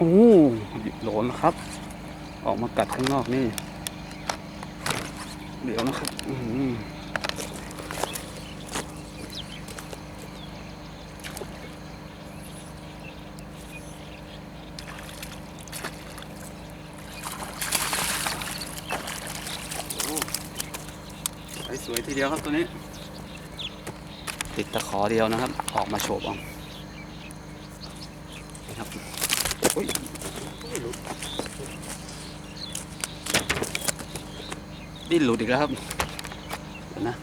โอ้โหลนะครับ ออกมากัดข้างนอกนี่ เดี๋ยวนะครับอืสวยทีเดียวครับตัวนี้ ติดตะขอเดียวนะครับ ออกมาโฉบเออกนะครับ อุ๊ยดิ้นหลุดอีกแล้วครับนะ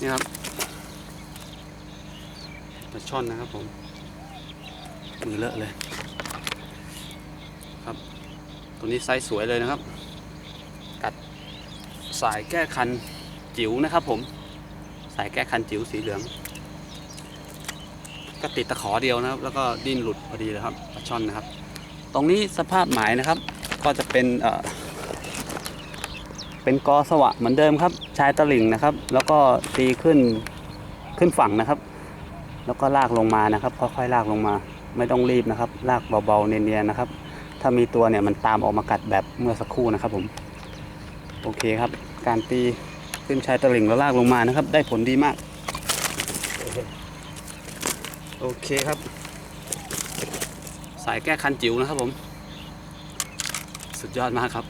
นี่ครับปลาช่อนนะครับผมมือเลอะเลยครับตัวนี้ไซส์สวยเลยนะครับ กัดสายแก้คันจิ๋วนะครับผม สายแก้คันจิ๋วสีเหลือง ก็ติดตะขอเดียวนะครับ แล้วก็ดิ้นหลุดพอดีเลยครับปลาช่อนนะครับ ตรงนี้สภาพหมายนะครับ ก็จะเป็นเอ่อเป็นกอสวะเหมือนเดิมครับ ชายตะหลิ่งนะครับ แล้วก็ตีขึ้นขึ้นฝั่งนะครับ แล้วก็ลากลงมานะครับค่อยๆลากลงมา ไม่ต้องรีบนะครับ ลากเบาๆเนียนๆนะครับ ถ้ามีตัวเนี่ยมันตามออกมากัดแบบเมื่อสักครู่นะครับผมโอเคครับ การตีขึ้นชายตะหลิ่งแล้วลากลงมานะครับ ได้ผลดีมาก โอเคครับ สายแก้คันจิ๋วนะครับผม สุดยอดมากครับ